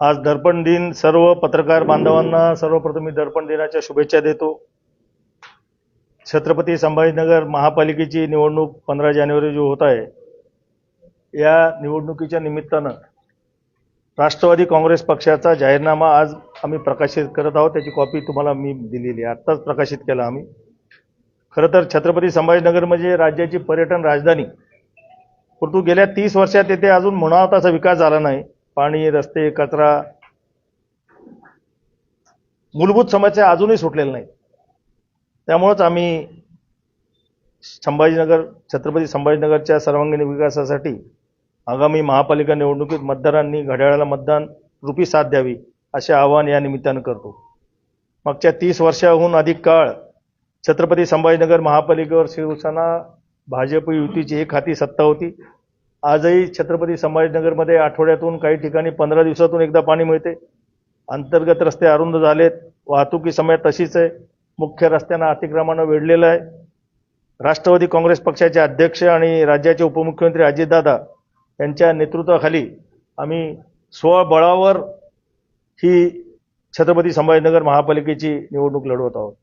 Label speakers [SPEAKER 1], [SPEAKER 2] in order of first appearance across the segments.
[SPEAKER 1] आज दर्पण दिन सर्व पत्रकार बांधवांना सर्वप्रथम मी दर्पण दिनाच्या शुभेच्छा देतो. छत्रपती संभाजीनगर महापालिकेची निवडणूक पंधरा जानेवारी जो होत आहे या निवडणुकीच्या निमित्तानं राष्ट्रवादी काँग्रेस पक्षाचा जाहीरनामा आज आम्ही प्रकाशित करत आहोत. त्याची कॉपी तुम्हाला मी दिलेली आहे. आत्ताच प्रकाशित केला आम्ही. खरं तर छत्रपती संभाजीनगर म्हणजे राज्याची पर्यटन राजधानी. परंतु गेल्या तीस वर्षात येथे अजून म्हणावा तसा विकास झाला नाही. पाणी रस्ते कचरा मूलभूत समस्या अजूनही सुटलेल्या नाहीत. त्यामुळंच आम्ही संभाजीनगर छत्रपती संभाजीनगरच्या सर्वांगीण विकासासाठी आगामी महापालिका निवडणुकीत मतदारांनी घड्याळाला मतदान रूपी साथ द्यावी असे आवाहन या निमित्तानं करतो. मागच्या तीस वर्षाहून अधिक काळ छत्रपती संभाजीनगर महापालिकेवर शिवसेना भाजप युतीची एक हाती सत्ता होती. आजही छत्रपती संभाजीनगरमध्ये आठवड्यातून काही ठिकाणी पंधरा दिवसातून एकदा पाणी मिळते. अंतर्गत रस्ते अरुंद झालेत. वाहतुकी समय तशीच आहे. मुख्य रस्त्यांना अतिक्रमणानं वेढलेलं आहे. राष्ट्रवादी काँग्रेस पक्षाचे अध्यक्ष आणि राज्याचे उपमुख्यमंत्री अजितदादा यांच्या नेतृत्वाखाली आम्ही स्वबळावर ही छत्रपती संभाजीनगर महापालिकेची निवडणूक लढवत आहोत.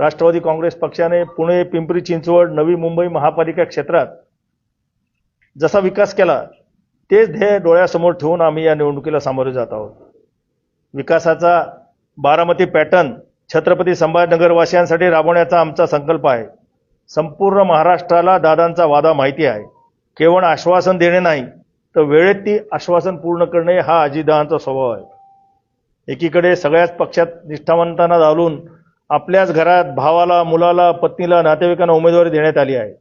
[SPEAKER 1] राष्ट्रवादी काँग्रेस पक्षाने पुणे पिंपरी चिंचवड नवी मुंबई महापालिका क्षेत्रात जसा विकास केला तेच ध्येय डोळ्यासमोर ठेवून आम्ही या निवडणुकीला सामोरे जात आहोत. विकासाचा बारामती पॅटर्न छत्रपती संभाजीनगरवासियांसाठी राबवण्याचा आमचा संकल्प आहे. संपूर्ण महाराष्ट्राला दादांचा वादा माहिती आहे. केवळ आश्वासन देणे नाही तर वेळेत ती आश्वासन पूर्ण करणे हा अजितदादांचा स्वभाव आहे. एकीकडे सगळ्याच पक्षात निष्ठावंतांना घालून आपल्याच घरात भावाला मुलाला पत्नीला नातेवाईकांना उमेदवारी देण्यात आली आहे.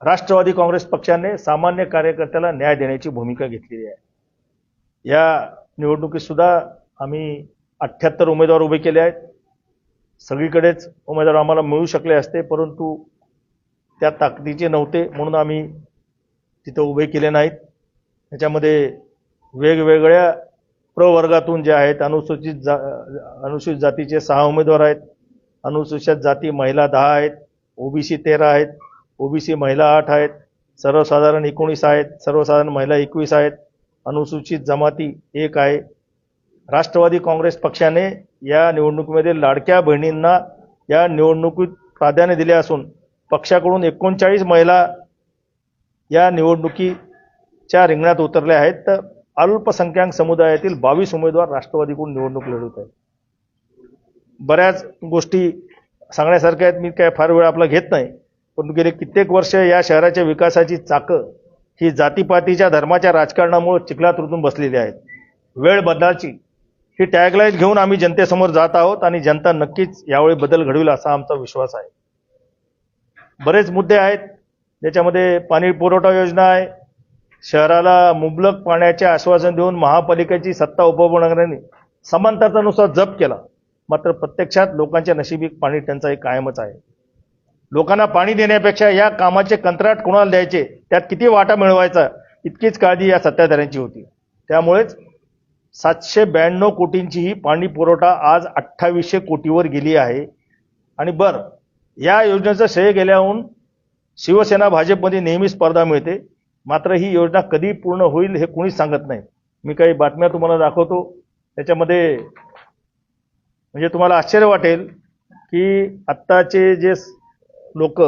[SPEAKER 1] राष्ट्रवादी काँग्रेस पक्षाने सामान्य कार्यकर्त्याला न्याय देण्याची भूमिका घेतलेली आहे. या निवडणुकीत सुद्धा आम्ही अठ्ठ्याहत्तर उमेदवार उभे केले आहेत. सगळीकडेच उमेदवार आम्हाला मिळू शकले असते परंतु त्या ताकदीचे नव्हते म्हणून आम्ही तिथं उभे केले नाहीत. त्याच्यामध्ये वेगवेगळ्या प्रवर्गातून जे आहेत अनुसूचित जा अनुसूचित जातीचे सहा उमेदवार आहेत. अनुसूचित जाती महिला दहा आहेत ओबीसी तेरा आहेत ओबीसी महिला आठ आहेत सर्वसाधारण एकोणीस आहेत सर्वसाधारण महिला एकवीस आहेत अनुसूचित जमाती एक आहे. राष्ट्रवादी काँग्रेस पक्षाने या निवडणुकीमध्ये लाडक्या बहिणींना या निवडणुकीत प्राधान्य दिले असून पक्षाकडून एकोणचाळीस महिला या निवडणुकीच्या रिंगणात उतरल्या आहेत. तर अल्पसंख्याक समुदायातील बावीस उमेदवार राष्ट्रवादीकडून निवडणूक लढवत आहेत. बऱ्याच गोष्टी सांगण्यासारख्या आहेत. मी काय फार वेळ आपला घेत नाही. पण गेले कित्येक वर्ष या शहराच्या विकासाची चाकं ही जातीपातीच्या धर्माच्या राजकारणामुळे चिखलात रुतून बसलेली आहेत. वेळ बदलाची. ही टॅगलाईन घेऊन आम्ही जनतेसमोर जात आहोत आणि जनता नक्कीच यावेळी बदल घडवेल असा आमचा विश्वास आहे. बरेच मुद्दे आहेत. ज्याच्यामध्ये पाणी पुरवठा योजना आहे. शहराला मुबलक पाण्याचे आश्वासन देऊन महापालिकेची सत्ता उपभोगणाऱ्यांनी समांतरतानुसार जप केला. मात्र प्रत्यक्षात लोकांच्या नशिबी पाणी टंचाई कायमच आहे. लोकांना पाणी देण्यापेक्षा या कामाचे कंत्राट कोणाला द्यायचे? त्यात किती वाटा मिळवायचा? इतकीच काळजी या सत्ताधाऱ्यांची होती. त्यामुळेच सातशे ब्याण्णव कोटींची ही पाणी पुरवठा आज अठ्ठावीसशे कोटीवर गेली आहे. आणि बरं या योजनेचं श्रेय गेल्याहून शिवसेना भाजपमध्ये नेहमी स्पर्धा मिळते. मात्र ही योजना कधी पूर्ण होईल हे कोणीच सांगत नाही. मी काही बातम्या तुम्हाला दाखवतो. त्याच्यामध्ये म्हणजे तुम्हाला आश्चर्य वाटेल की आत्ताचे जे लोक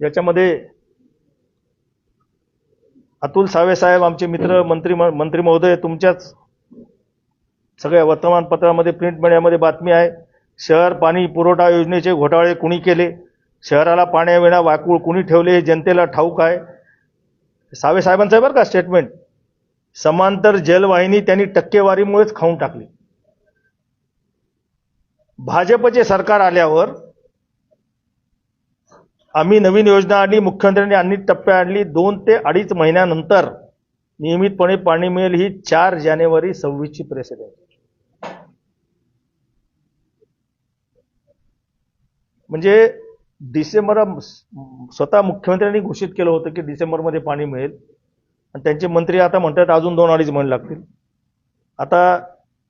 [SPEAKER 1] याच्यामध्ये अतुल सावे साहेब आमचे मित्र मंत्री मंत्री महोदय तुमच्याच सगळ्या वर्तमानपत्रामध्ये प्रिंट मीडियामध्ये बातमी आहे. शहर पाणी पुरवठा योजनेचे घोटाळे कुणी केले? शहराला पाण्याविना वाकूळ कुणी ठेवले? हे जनतेला ठाऊक आहे. सावे साहेबांचं आहे बरं का स्टेटमेंट समांतर जलवाहिनी त्यांनी टक्केवारीमुळेच खाऊन टाकली. भाजपचे सरकार आल्यावर आम्ही नवीन योजना आणली मुख्यमंत्र्यांनी आणली टप्प्या आणली. दोन ते अडीच महिन्यानंतर नियमितपणे पाणी मिळेल ही चार जानेवारी सव्वीसची प्रेस आहे म्हणजे डिसेंबर स्वतः मुख्यमंत्र्यांनी घोषित केलं होतं की डिसेंबरमध्ये पाणी मिळेल. आणि त्यांचे मंत्री आता म्हणतात अजून दोन अडीच महिने लागतील. आता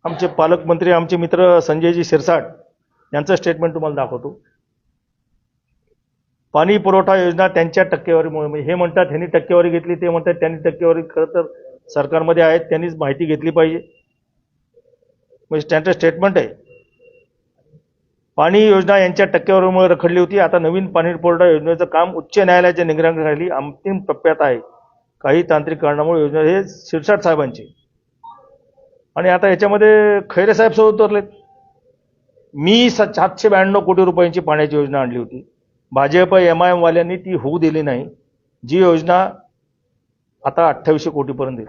[SPEAKER 1] आमचे पालकमंत्री आमचे मित्र संजयजी शिरसाट यांचं स्टेटमेंट तुम्हाला दाखवतो. पाणी पुरवठा योजना त्यांच्या टक्केवारीमुळे हे म्हणतात त्यांनी टक्केवारी घेतली ते म्हणतात त्यांनी टक्केवारी खरं तर सरकारमध्ये आहेत त्यांनीच माहिती घेतली पाहिजे. म्हणजे त्यांचं स्टेटमेंट आहे. पाणी योजना यांच्या टक्केवारीमुळे रखडली होती आता नवीन पाणी पुरवठा योजनेचं काम उच्च न्यायालयाच्या निगराणीखाली अंतिम टप्प्यात आहे. काही तांत्रिक कारणामुळे योजना हे शिरसाट साहेबांची. आणि आता याच्यामध्ये खैरे साहेब सुद्धा उतरलेत. मी स- सातशे ब्याण्णव कोटी रुपयांची पाण्याची योजना आणली होती. भाजप एम आय एमवाल्यांनी ती होऊ दिली नाही. जी योजना आता अठ्ठावीसशे कोटीपर्यंत येईल.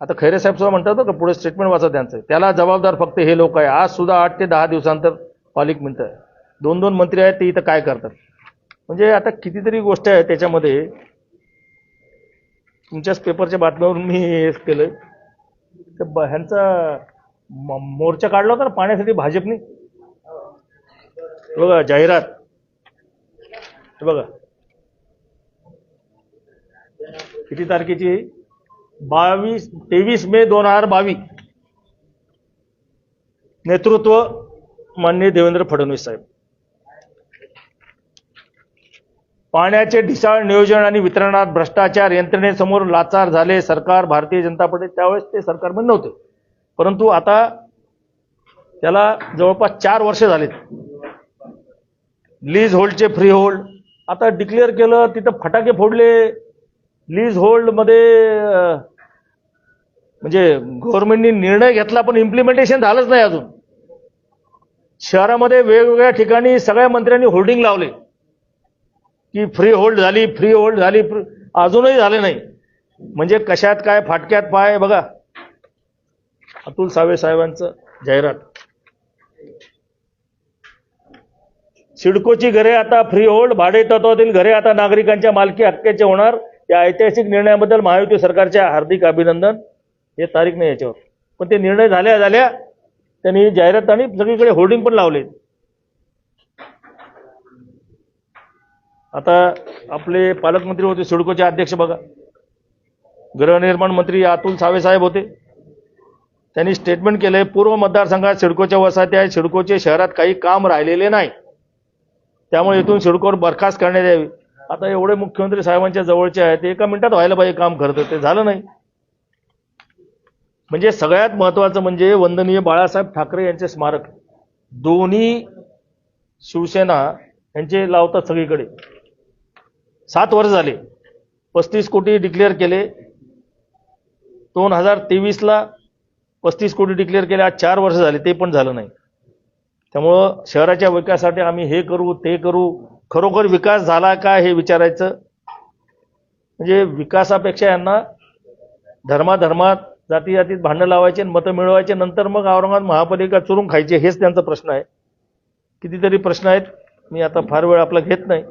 [SPEAKER 1] आता खैरे साहेब सुद्धा म्हणतात का पुढे स्टेटमेंट वाचा त्यांचं. त्याला जबाबदार फक्त हे लोक आहे. आज सुद्धा आठ ते दहा दिवसांतर पालिक मिळतं आहे. दोन दोन मंत्री आहेत ते इथं काय करतात? म्हणजे आता कितीतरी गोष्ट आहे त्याच्यामध्ये. तुमच्याच पेपरच्या बातम्यावरून मी हे केलं तर ब- ह्यांचा म- मोर्चा काढला होता ना पाण्यासाठी भाजपने? हे बघा जाहिरात. हे बघा. किती तारखेची? बावीस तेवीस मे दोन हजार बावीस नेतृत्व माननीय देवेंद्र फडणवीस साहेब. पाण्याचे ढिसाळ नियोजन आणि वितरणात भ्रष्टाचार यंत्रणेसमोर लाचार झाले. सरकार भारतीय जनता पार्टी त्यावेळेस ते सरकार बंद नव्हते. परंतु आता त्याला जवळपास चार वर्ष झालेत. लीज होल्डचे फ्री होल्ड. आता डिक्लेअर केलं तिथं फटाके फोडले. लीज होल्डमध्ये म्हणजे गव्हर्नमेंटनी निर्णय घेतला पण इम्प्लिमेंटेशन झालंच नाही अजून. शहरामध्ये वेगवेगळ्या ठिकाणी सगळ्या मंत्र्यांनी होल्डिंग लावले. की फ्री होल्ड झाली फ्री होल्ड झाली अजूनही झाले नाही. म्हणजे कशात काय फाटक्यात पाय बघा. अतुल सावे साहेबांचं जाहिरात. सिडकोची घरे आता फ्री होल्ड भाडे तत्वातील घरे आता नागरिकांच्या मालकी हक्काचे होणार. या ऐतिहासिक निर्णयाबद्दल महायुती सरकारच्या हार्दिक अभिनंदन. हे तारीख नाही याच्यावर. पण ते निर्णय झाल्या झाल्या. त्यांनी जाहिरात आणि सगळीकडे होर्डिंग पण लावले आता आपले पालकमंत्री होते सिडकोचे अध्यक्ष बघा. गृहनिर्माण मंत्री अतुल सावे साहेब होते. त्यांनी स्टेटमेंट केलंय पूर्व मतदारसंघात सिडकोच्या वसाहती आहेत सिडकोचे शहरात काही काम राहिलेले नाही. त्यामुळे इथून सिडकोवर बरखास्त करण्यात यावी. आता एवढे मुख्यमंत्री साहेबांच्या जवळचे आहेत एका मिनिटात व्हायला पाहिजे काम करतं ते झालं नाही. म्हणजे सगळ्यात महत्वाचं म्हणजे वंदनीय बाळासाहेब ठाकरे यांचे स्मारक. दोन्ही शिवसेना यांचे लावतात सगळीकडे. सात वर्ष झाले. पस्तीस कोटी डिक्लेअर केले. दोन हजार तेवीसला पस्तीस कोटी डिक्लेअर केले. आज चार वर्ष झाले. ते पण झालं नाही. त्यामुळं शहराच्या विकासासाठी आम्ही हे करू ते करू. खरोखर विकास झाला का हे विचारायचं? म्हणजे विकासापेक्षा यांना धर्माधर्मात जाती जातीत भांडणं लावायचे आणि मतं मिळवायचे. नंतर मग औरंगाबाद महापालिका चुरून खायचे. हेच त्यांचा प्रश्न आहे. कितीतरी प्रश्न आहेत. मी आता फार वेळ आपला घेत नाही.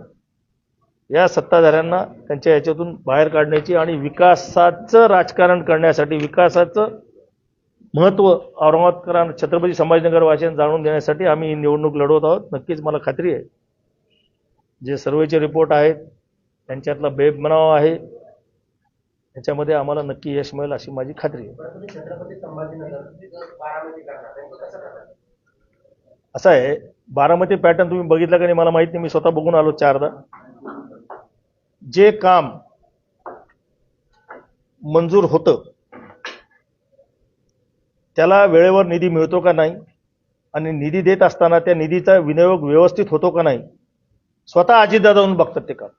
[SPEAKER 1] या सत्ताधाऱ्यांना त्यांच्या याच्यातून बाहेर काढण्याची आणि विकासाचं राजकारण करण्यासाठी विकासाचं महत्त्व औरंगाबादकरां छत्रपती संभाजीनगर वाचन जाणून घेण्यासाठी आम्ही ही निवडणूक लढवत आहोत. नक्कीच मला खात्री आहे. जे सर्वेचे रिपोर्ट आहेत त्यांच्यातला बेबनाव आहे त्याच्यामध्ये आम्हाला नक्की यश मिळेल अशी माझी खात्री आहे. असं आहे बारामती पॅटर्न तुम्ही बघितला का नाही मला माहीत नाही मी स्वतः बघून आलो चारदा. जे काम मंजूर होतं त्याला वेळेवर निधी मिळतो का नाही आणि निधी देत असताना त्या निधीचा विनियोग व्यवस्थित होतो का नाही स्वतः अजितदादा जाऊन बघतात ते काम.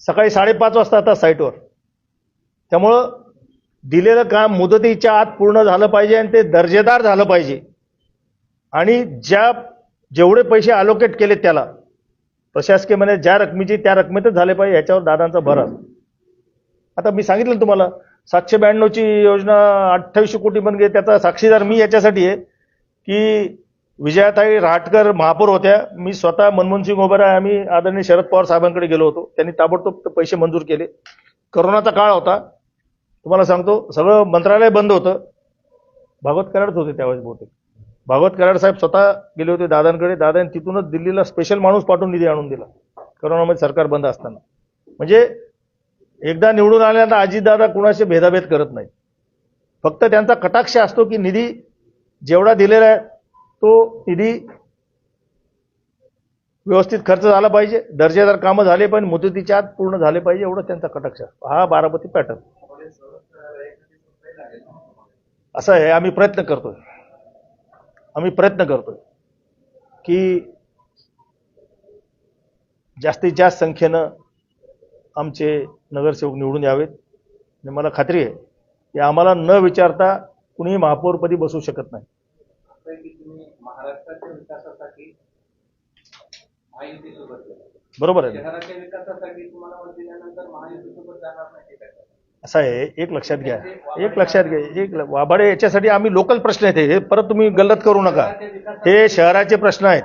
[SPEAKER 1] सकाळी साडेपाच वाजता आता साईटवर. त्यामुळं दिलेलं काम मुदतीच्या आत पूर्ण झालं पाहिजे आणि ते दर्जेदार झालं पाहिजे. आणि ज्या जेवढे पैसे अलोकेट केले त्याला प्रशासकीय म्हणजे ज्या रकमेची त्या रकमेतच झाले पाहिजे याच्यावर दादांचा भर असतो. आता मी सांगितलं तुम्हाला सातशे ब्याण्णवची योजना अठ्ठावीसशे कोटी बनगे गेली त्याचा साक्षीदार मी याच्यासाठी आहे की विजयाताई रहाटकर महापौर होत्या. मी स्वतः मनमोहन सिंग उभं आम्ही आदरणीय शरद पवार साहेबांकडे गेलो होतो. त्यांनी ताबडतोब पैसे मंजूर केले. करोनाचा काळ होता. तुम्हाला सांगतो सगळं मंत्रालय बंद होतं. भागवत कराडच होते त्यावेळेस बहुतेक. भागवत कराड साहेब स्वतः गेले होते दादांकडे. दादांनी तिथूनच दिल्लीला स्पेशल माणूस पाठवून निधी आणून दिला. करोनामध्ये सरकार बंद असताना. म्हणजे एकदा निवडून आल्यानंतर अजितदादा कुणाशी भेदाभेद करत नाही फक्त त्यांचा कटाक्ष असतो की निधी जेवढा दिलेला आहे तो निधी व्यवस्थित खर्च झाला पाहिजे. दर्जेदार कामं झाले पण मुदतीच्या आत पूर्ण झाले पाहिजे एवढं त्यांचा कटाक्ष असतो. हा बारामती पॅटर्न. असं आहे आम्ही प्रयत्न करतोय. आम्ही प्रयत्न करतोय की जास्तीत जास्त संख्येनं आमचे नगरसेवक निवडून यावेत. आणि मला खात्री आहे की आम्हाला न विचारता कुणीही महापौरपदी बसू शकत नाही. बरोबर आहे असं आहे एक लक्षात घ्या. एक लक्षात घ्या एक वाभाडे वाबाडे याच्यासाठी आम्ही लोकल प्रश्न आहेत हे. परत तुम्ही गल्लत करू नका. हे शहराचे प्रश्न आहेत.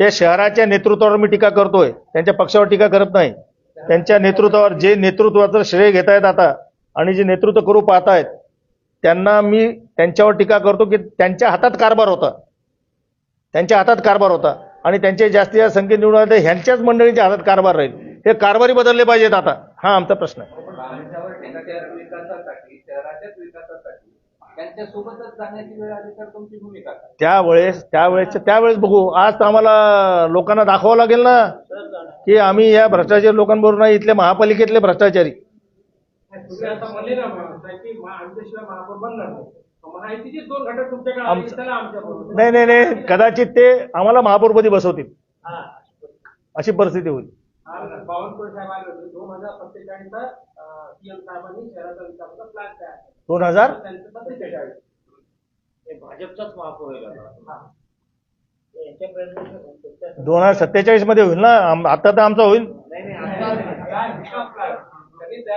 [SPEAKER 1] हे शहराच्या नेतृत्वावर मी टीका करतोय. त्यांच्या पक्षावर टीका करत नाही. त्यांच्या नेतृत्वावर जे नेतृत्वाचं श्रेय घेत आहेत आता आणि जे नेतृत्व करू पाहतायत त्यांना मी त्यांच्यावर टीका करतो की त्यांच्या हातात कारभार होता. त्यांच्या हातात कारभार होता. आणि त्यांचे जास्तीत जास्त संख्येत निवडून ह्यांच्याच मंडळीच्या हातात कारभार राहील. हे कारभारी बदलले पाहिजेत आता. हा आमचा प्रश्न आहे.
[SPEAKER 2] महाराष्ट्रावर शहराच्या विकासासाठी शहराच्याच विकासासाठी त्यांच्या सोबतच जाण्याची वेळ आली तर तुमची भूमिका काय?
[SPEAKER 1] त्यावेळेस त्यावेळेस त्यावेळेस बघू. आज तर आम्हाला लोकांना दाखवावं लागेल ना? की आम्ही या भ्रष्टाचारी लोकांबरोबर नाही इथले महापालिकेतले भ्रष्टाचारी.
[SPEAKER 3] तुम्ही आता म्हणले ना मग, की महा- आमच्याशिवाय महापौर बनणार नाही. महायुतीचेच दोन घटक तुमच्याकडे आले
[SPEAKER 1] आमचं-
[SPEAKER 3] चला आमच्या बरोबर
[SPEAKER 1] नाही नाही नाही. कदाचित ते आम्हाला महापौरपदी बसवतील. अशी परिस्थिती होईल.
[SPEAKER 3] बावनकुळे साहेब आले होते. दोन हजार सत्तेचाळीसचा सीएम साहेबांनी शहराचा विकासाचा प्लॅन तयार केला.
[SPEAKER 1] दोन हजार?
[SPEAKER 3] सत्तेचाळीस
[SPEAKER 2] भाजपचाच महापौर आहे
[SPEAKER 1] दोन हजार सत्तेचाळीसमध्ये होईल ना? आता तर आमचा होईल.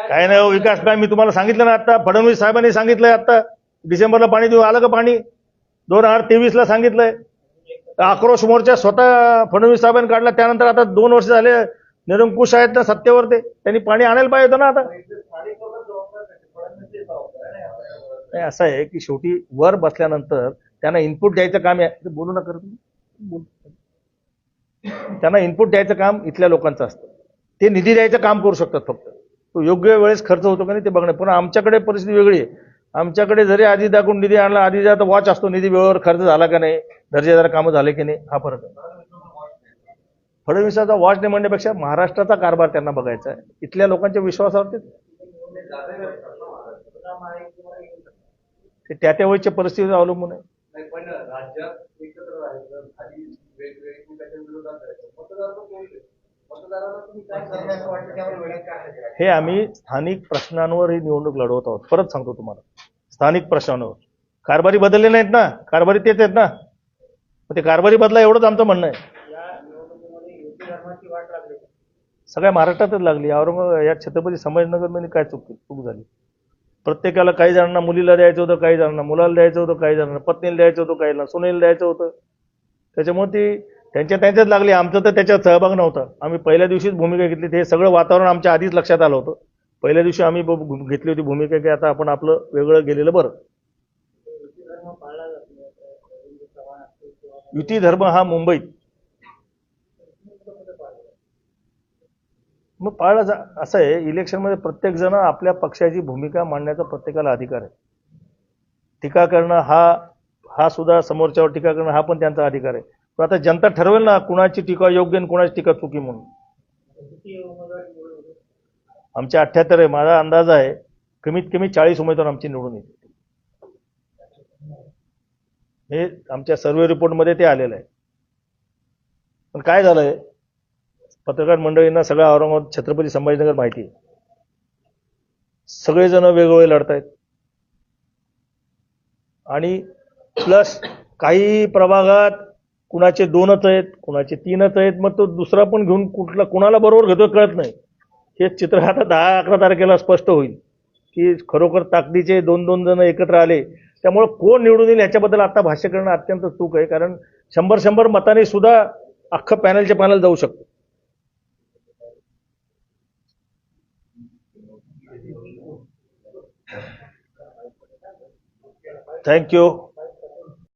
[SPEAKER 3] काय
[SPEAKER 1] नाही हो, विकास काय मी तुम्हाला सांगितलं ना आता. फडणवीस साहेबांनी सांगितलंय आता. डिसेंबरला पाणी देऊ. आलं का पाणी? दोन हजार तेवीस ला सांगितलंय. आक्रोश मोर्चा स्वतः फडणवीस साहेबांनी काढला. त्यानंतर आता दोन वर्ष झाले निरंकुश आहेत ना सत्तेवर ते त्यांनी पाणी आणायला पाहिजे होतं ना आता. नाही असं आहे की शेवटी वर बसल्यानंतर त्यांना इनपुट द्यायचं काम आहे बोलू नका बोल. त्यांना इनपुट द्यायचं काम इथल्या लोकांचं असतं. ते निधी द्यायचं काम करू शकतात फक्त. तो योग्य वेळेस खर्च होतो का नाही ते बघणं. पण आमच्याकडे परिस्थिती वेगळी आहे. आमच्याकडे जरी आधी दाखवून निधी आणला आधी आता वॉच असतो निधी वेळेवर खर्च झाला का नाही दर्जेदार कामं झाले की नाही हा फरक आहे. फडणवीसाचा वॉच नाही म्हणण्यापेक्षा महाराष्ट्राचा कारभार त्यांना बघायचा आहे. इथल्या लोकांच्या विश्वासावरती? ते त्या त्या वेळच्या परिस्थितीवर अवलंबून आहे. हे आम्ही स्थानिक प्रश्नांवर ही निवडणूक लढवत आहोत. परत सांगतो तुम्हाला. स्थानिक प्रश्नांवर. कारभारी बदलले नाहीत ना? कारभारी तेच आहेत ना? ते कारभारी बदला एवढंच आमचं म्हणणं आहे. सगळ्या महाराष्ट्रातच लागली. औरंगाबाद या छत्रपती संभाजीनगरमध्ये काय चूक चूक झाली. प्रत्येकाला काही जणांना मुलीला द्यायचं होतं काही जणांना मुलाला द्यायचं होतं काही जणांना पत्नीला द्यायचं होतं काही जणांना सुनेला द्यायचं होतं. त्याच्यामुळे ती त्यांच्या त्यांच्यात लागली. आमचं तर त्याच्यात सहभाग नव्हता. आम्ही पहिल्या दिवशीच भूमिका घेतली. हे सगळं वातावरण आमच्या आधीच लक्षात आलं होतं. पहिल्या दिवशी आम्ही घेतली होती भूमिका की आता आपण आपलं वेगळं गेलेलं बरं. युती धर्म हा मुंबईत. मग पाळला जा असं आहे इलेक्शनमध्ये प्रत्येक जण आपल्या पक्षाची भूमिका मांडण्याचा प्रत्येकाला अधिकार आहे. टीका करणं हा हा सुद्धा समोरच्यावर टीका करणं हा पण त्यांचा अधिकार आहे. पण आता जनता ठरवेल ना कुणाची टीका योग्य आणि कुणाची टीका चुकी म्हणून. आमच्या अठ्ठ्याहत्तर आहे माझा अंदाज आहे कमीत कमी चाळीस उमेदवार आमची निवडून येते हे आमच्या सर्वे रिपोर्टमध्ये ते आलेलं आहे. पण काय झालंय? पत्रकार मंडळींना सगळ्या औरंगाबाद छत्रपती संभाजीनगर माहिती आहे. सगळेजण वेगवेगळे लढतायत आणि प्लस काही प्रभागात कुणाचे दोनच आहेत कुणाचे तीनच आहेत मग तो दुसरा पण घेऊन कुठला कुणाला बरोबर घेतो कळत नाही. हे चित्र आता दहा अकरा तारखेला स्पष्ट होईल की खरोखर ताकदीचे दोन दोन जण एकत्र आले. त्यामुळे कोण निवडून येईल याच्याबद्दल आता भाष्य करणं अत्यंत चूक आहे कारण शंभर शंभर मताने सुद्धा अख्खं पॅनलचे पॅनल जाऊ शकतो. Thank you.